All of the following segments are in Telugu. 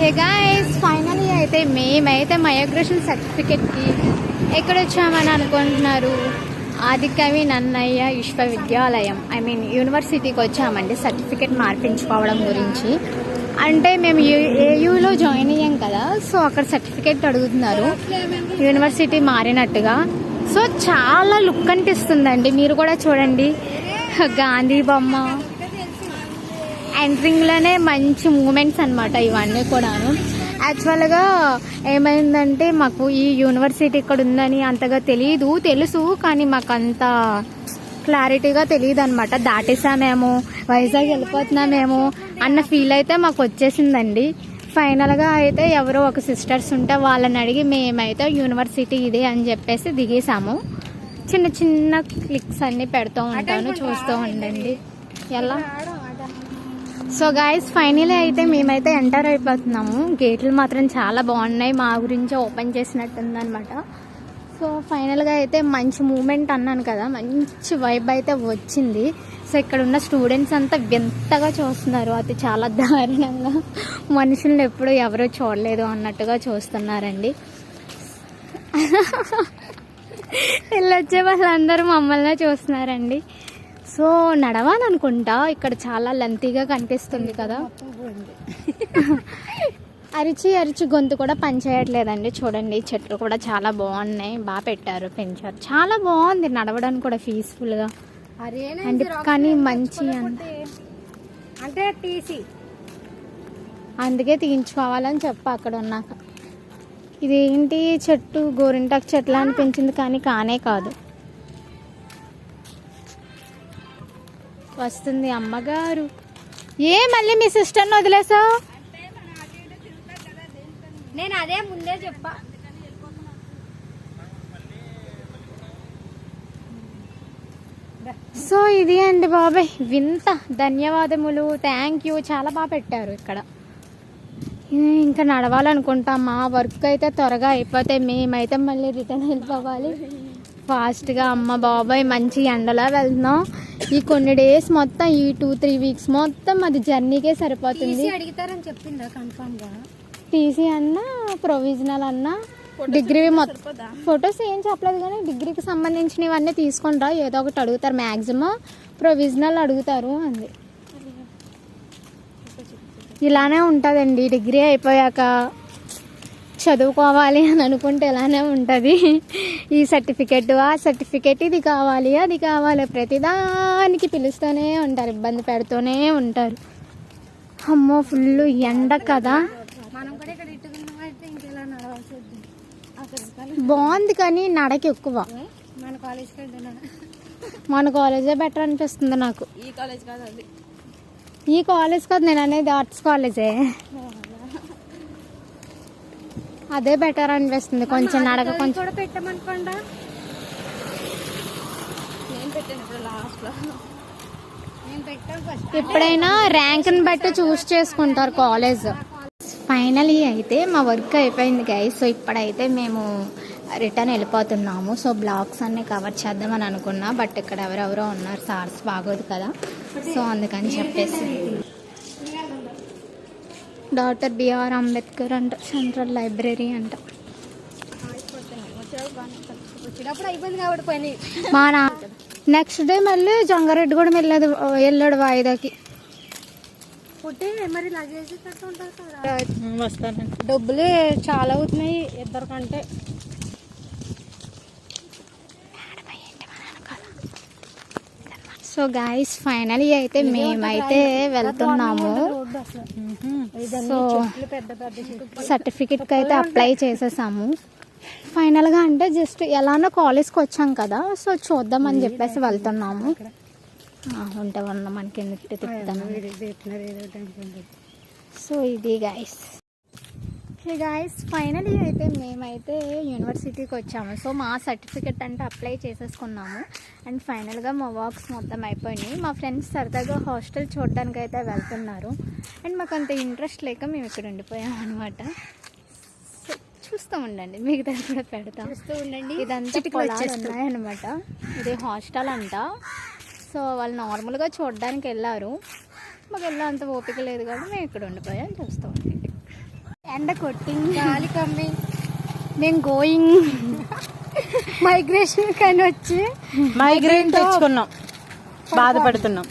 హే గాయస్ ఫైనలీ అయితే మేమైతే మైగ్రేషన్ సర్టిఫికెట్కి ఎక్కడ వచ్చామని అనుకుంటున్నారు? ఆదికవి నన్నయ్య విశ్వవిద్యాలయం ఐ మీన్ యూనివర్సిటీకి వచ్చామండి సర్టిఫికెట్ మార్పించుకోవడం గురించి. అంటే మేము ఏయూలో జాయిన్ అయ్యాం కదా సో అక్కడ సర్టిఫికెట్ అడుగుతున్నారు. యూనివర్సిటీ మారినట్టుగా. సో చాలా లుక్ అనిపిస్తుందండి మీరు కూడా చూడండి. గాంధీ బొమ్మ. ఎంట్రింగ్లోనే మంచి మూమెంట్స్ అనమాట ఇవన్నీ కూడాను. యాక్చువల్గా ఏమైందంటే మాకు ఈ యూనివర్సిటీ ఇక్కడ ఉందని అంతగా తెలియదు తెలుసు కానీ మాకు అంత క్లారిటీగా తెలియదు అనమాట దాటేసామేమో వైజాగ్ వెళ్ళిపోతున్నామేమో అన్న ఫీల్ అయితే మాకు వచ్చేసిందండి. ఫైనల్గా అయితే ఎవరో ఒక సిస్టర్స్ ఉంటే వాళ్ళని అడిగి మేమైతే యూనివర్సిటీ ఇదే అని చెప్పేసి దిగేసాము చిన్న చిన్న క్లిక్స్ అన్నీ పెడుతూ ఉంటాను చూస్తూ ఉండండి. ఎలా? సో గాయస్ ఫైనలీ అయితే మేమైతే ఎంటర్ అయిపోతున్నాము. గేట్లు మాత్రం చాలా బాగున్నాయి. మా గురించి ఓపెన్ చేసినట్టుందనమాట సో ఫైనల్గా అయితే మంచి మూమెంట్ అన్నాను కదా. మంచి వైబ్ అయితే వచ్చింది. సో ఇక్కడ ఉన్న స్టూడెంట్స్ అంతా వింతగా చూస్తున్నారు. అది చాలా దారుణంగా. మనుషులను ఎప్పుడు ఎవరూ చూడలేదు అన్నట్టుగా చూస్తున్నారండి. వెళ్ళొచ్చే వాళ్ళందరూ మమ్మల్ని చూస్తున్నారండి. సో నడవాలనుకుంటా. ఇక్కడ చాలా లెంతీగా కనిపిస్తుంది కదా. అరిచి అరిచి గొంతు కూడా పనిచేయట్లేదండి. చూడండి చెట్లు కూడా చాలా బాగున్నాయి. బాగా పెట్టారు పెంచారు. చాలా బాగుంది నడవడానికి కూడా పీస్ఫుల్గా అంటే కానీ మంచి అంటే అందుకే తీయించుకోవాలని చెప్ప అక్కడ ఉన్నాక. ఇదేంటి చెట్టు? గోరింటాకు చెట్లు అనిపించింది కానీ కానే కాదు. వస్తుంది అమ్మగారు. ఏ మళ్ళీ మీ సిస్టర్ని వదిలేసావు? నేను అదే ముందే చెప్పా. సో ఇది అండి బాబాయ్. వింత ధన్యవాదములు. థ్యాంక్ యూ చాలా బాగా పెట్టారు ఇక్కడ. ఇంకా నడవాలనుకుంటాం. మా వర్క్ అయితే త్వరగా అయిపోతే మేమైతే మళ్ళీ రిటర్న్ వెళ్ళిపోవాలి. ఫాస్ట్గా అమ్మ బాబాయ్ మంచి ఎండలా వెళ్తున్నాం. ఈ కొన్ని డేస్ మొత్తం ఈ టూ త్రీ వీక్స్ మొత్తం అది జర్నీకే సరిపోతుంది. అడుగుతారని చెప్పిందా కన్ఫర్మ్గా టీసీ అన్నా ప్రొవిజనల్ అన్నా డిగ్రీ మొత్తం ఫొటోస్ ఏం చెప్పలేదు కానీ డిగ్రీకి సంబంధించినవన్నీ తీసుకొని రా ఏదో ఒకటి అడుగుతారు మ్యాక్సిమం ప్రొవిజనల్ అడుగుతారు అంది. ఇలానే ఉంటుందండి డిగ్రీ అయిపోయాక. చదువుకోవాలి అని అనుకుంటే ఇలానే ఉంటుంది. ఈ సర్టిఫికెట్ ఆ సర్టిఫికెట్ ఇది కావాలి అది కావాలి ప్రతిదానికి పిలుస్తూనే ఉంటారు ఇబ్బంది పెడుతూనే ఉంటారు. అమ్మో ఫుల్ ఎండ కదా. బాగుంది కానీ నడకి ఎక్కువ. మన కాలేజే బెటర్ అనిపిస్తుంది నాకు. ఈ కాలేజ్ కాదు నేను అనేది ఆర్ట్స్ కాలేజే అదే బెటర్ అనిపిస్తుంది. కొంచెం నడక కొంచెం కూడా పెట్టామనుకోండా? నేను పెట్టాను ఇప్పుడు ఎప్పుడైనా ర్యాంక్ని బట్టి చూస్ చేసుకుంటారు కాలేజ్ ఫైనలీ అయితే మా వర్క్ అయిపోయింది గైస్ సో ఇప్పుడైతే మేము రిటర్న్ వెళ్ళిపోతున్నాము. సో బ్లాగ్స్ అన్నీ కవర్ చేద్దామని అనుకున్నా బట్ ఇక్కడ ఎవరెవరో ఉన్నారు సార్స్ బాగోదు కదా. సో అందుకని చెప్పేసి. డాక్టర్ బిఆర్ అంబేద్కర్ అంట సెంట్రల్ లైబ్రరీ అంట. మా నా నెక్స్ట్ డే మళ్ళీ జంగారెడ్డి కూడా వెళ్ళదు వెళ్ళాడు వాయిదాకి. డబ్బులు చాలా అవుతున్నాయి ఇద్దరికంటే. సో గాయస్ ఫైనలీ అయితే మేమైతే వెళ్తున్నాము. సో సర్టిఫికెట్కి అయితే అప్లై చేసేసాము. ఫైనల్గా అంటే జస్ట్ ఎలానో కాలేజ్కి వచ్చాం కదా సో చూద్దామని చెప్పేసి వెళ్తున్నాము. ఉంటే ఉన్నాం మనకి ఎందుకు తిప్పుతాను. సో ఇది గాయస్ హే గాయస్ ఫైనలీ అయితే మేమైతే యూనివర్సిటీకి వచ్చాము. సో మా సర్టిఫికెట్ అంటే అప్లై చేసేసుకున్నాము. అండ్ ఫైనల్గా మా వర్క్స్ మొత్తం అయిపోయినాయి. మా ఫ్రెండ్స్ సరదాగా హాస్టల్ చూడడానికి అయితే వెళ్తున్నారు. అండ్ మాకు అంత ఇంట్రెస్ట్ లేక మేము ఇక్కడ ఉండిపోయాం అనమాట సో చూస్తూ ఉండండి. మిగతా కూడా పెడతాం. చూస్తూ ఉండండి. ఇదంతా పొలాలు. ఉన్నాయన్నమాట. ఇది హాస్టల్ అంట. సో వాళ్ళు నార్మల్గా చూడడానికి వెళ్ళారు మాకు వెళ్ళే అంత ఓపిక లేదు కాబట్టి మేము ఇక్కడ ఉండిపోయాం. చూస్తాం ఎండ కొట్టింది. గాలి కమ్మి. మేము గోయింగ్ మైగ్రేషన్ కానీ వచ్చి మైగ్రేన్ తెచ్చుకున్నాం. బాధపడుతున్నాం.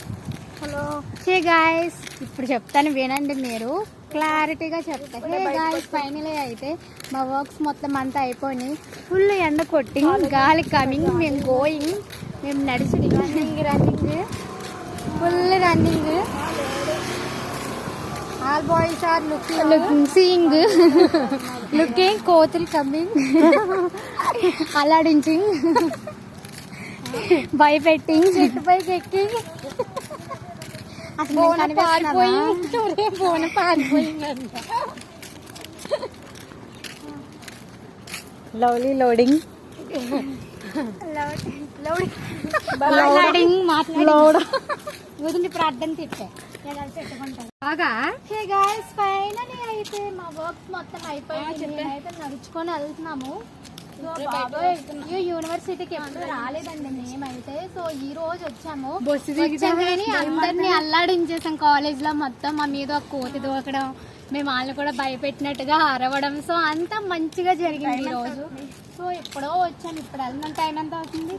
హలో. హే గాయస్ ఇప్పుడు చెప్తాను వినండి మీరు. క్లారిటీగా చెప్తాను హే గాయస్ ఫైనల్ అయితే మా వర్క్స్ మొత్తం అంతా అయిపోయి ఫుల్ ఎండ కొట్టింగ్ గాలి కమింగ్ మేము గోయింగ్ మేము నడిచి running running full running all boys are looking seeing looking కోతులు కమింగ్ అల్లాడించింగ్ భయపెట్టింగ్ చెట్టు పైకి ఎక్కి అసలు నేను? పారిపోయి ఫోన్ పారిపోయిందంట. లవ్లీ లోడింగ్ మాట్లాడింగ్ వదిలి ఇప్పుడు అడ్డం తిట్టే బాగా? హే గాయస్ ఫైనలీ అయితే మా వర్క్స్ మొత్తం అయిపోయింది. మేమైతే నడుచుకొని వెళ్తున్నాము. సో బాబాయ్ ఈ యూనివర్సిటీకి ఎప్పుడు రాలేదండి మేమైతే. సో ఈ రోజు వచ్చాము. కానీ అందరినీ అల్లాడించేసాం కాలేజ్లో మొత్తం. మా మీద కోతి దూకడం మేము వాళ్ళని కూడా భయపెట్టినట్టుగా అరవడం. సో అంతా మంచిగా జరిగింది ఈ రోజు. సో ఎప్పుడో వచ్చాను ఇప్పుడు వెళ్ళిన టైం ఎంత అవుతుంది?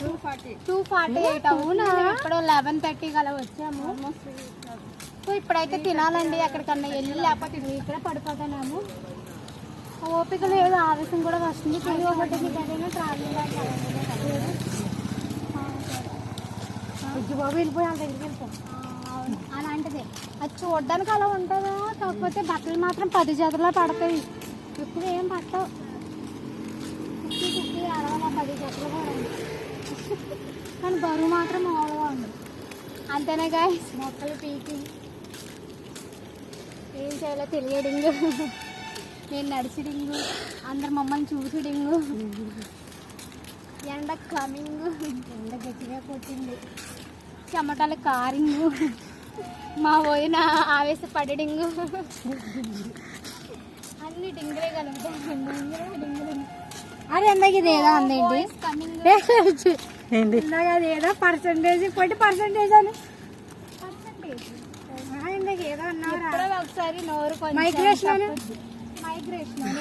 Two forty two forty eight అవునా? ఇప్పుడు లెవెన్ థర్టీ అలా వచ్చాము. సో ఇప్పుడైతే తినాలండి. ఎక్కడికన్నా వెళ్ళి లేకపోతే ఇది ఇక్కడ పడిపోతానేమో. ఓపిక లేదు ఆవేశం కూడా వస్తుంది. తిరిగి ఒకటి ఏదైనా ట్రావెలింగ్ బాబు వెళ్ళిపోయి వాళ్ళ దగ్గరికి వెళ్తాం అలాంటిదే. అది చూడడానికి అలా ఉంటుందా? కాకపోతే బట్టలు మాత్రం పది జతలో పడతాయి. ఇప్పుడు ఏం పట్టవు. అరవై పది జతలు కూడా. కానీ బరువు మాత్రం మామూలుగా ఉంది అంతేనే గాయస్ మొక్కలు పీకి. ఏం చేయాలో తెలియడింగు నేను నడిచిడింగు అందరు మమ్మల్ని చూసిడింగు ఎండ కమింగ్ ఎండ గట్టిగా కొట్టింది. చెమటలు కారింగు. మా వదిన ఆవేశపడడింగు అన్ని డింగులే కలుగుతాయి. డింగులే డింగులే అరే ఎందాక ఇది ఏదో అందేంటి? అది ఏదో పర్సంటేజ్ కొట్టి అని? ఏదో. మైగ్రేషన్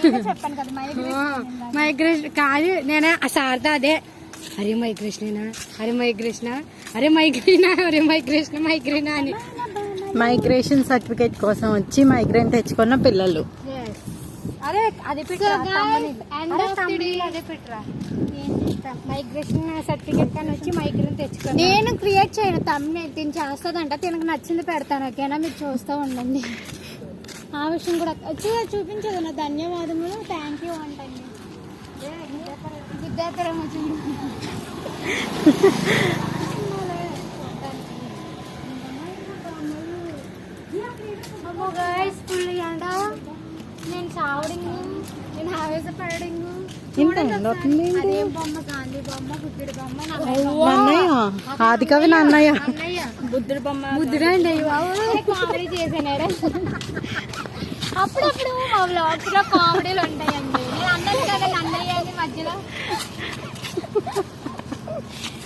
నేనే చెప్పాను కదా మైగ్రేషన్ మైగ్రేషన్ కాదు నేనే? ఆ సార్తో అదే. అరే మైగ్రేషనేనా అరే మైగ్రేషనా అరే మైగ్రేనా అరే మైగ్రేషన్ మైగ్రేనా అని. మైగ్రేషన్ సర్టిఫికేట్ కోసం వచ్చి మైగ్రేన్ తెచ్చుకున్న పిల్లలు. అరే అది So పెట్టరా. పెట్టరా మైగ్రేషన్ సర్టిఫికేట్ కానీ వచ్చి మైగ్రేన్ తెచ్చుకున్నా నేను క్రియేట్ చేయను తమ్ముని తిని చేస్తుందంట తినకు నచ్చింది పెడతాను ఓకేనా? మీరు చూస్తూ ఉండండి. ఆ విషయం కూడా వచ్చి చూపించదు నా ధన్యవాదములు థ్యాంక్ యూ అంటండి. గిద్దేతరేమో చూడు ఫుల్ ఎండ నేను చావడింగు నేను ఆవేశపడడింగు అదేం బొమ్మ గాంధీ బొమ్మ బుద్ధుడి బొమ్మ బుద్ధుడు అండి కామెడీ చేసానాడు అప్పుడప్పుడు మా వ్లాగ్స్లో కామెడీలు ఉంటాయండి. కదా అన్నయ్య అని మధ్యలో.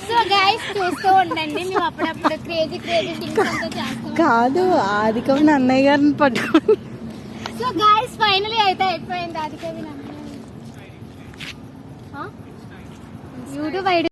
సో గైస్ చూస్తూ ఉండండి. మేము అప్పుడప్పుడు క్రేజీ క్రేజీ థింగ్స్ అంతా చేస్తాం కాదు ఆదికవి నా అన్నయ్య గారిని పట్టుకొని. సో గైస్ ఫైనలీ అయితే అయిపోయింది అది కవి యూట్యూబ్ ఐడి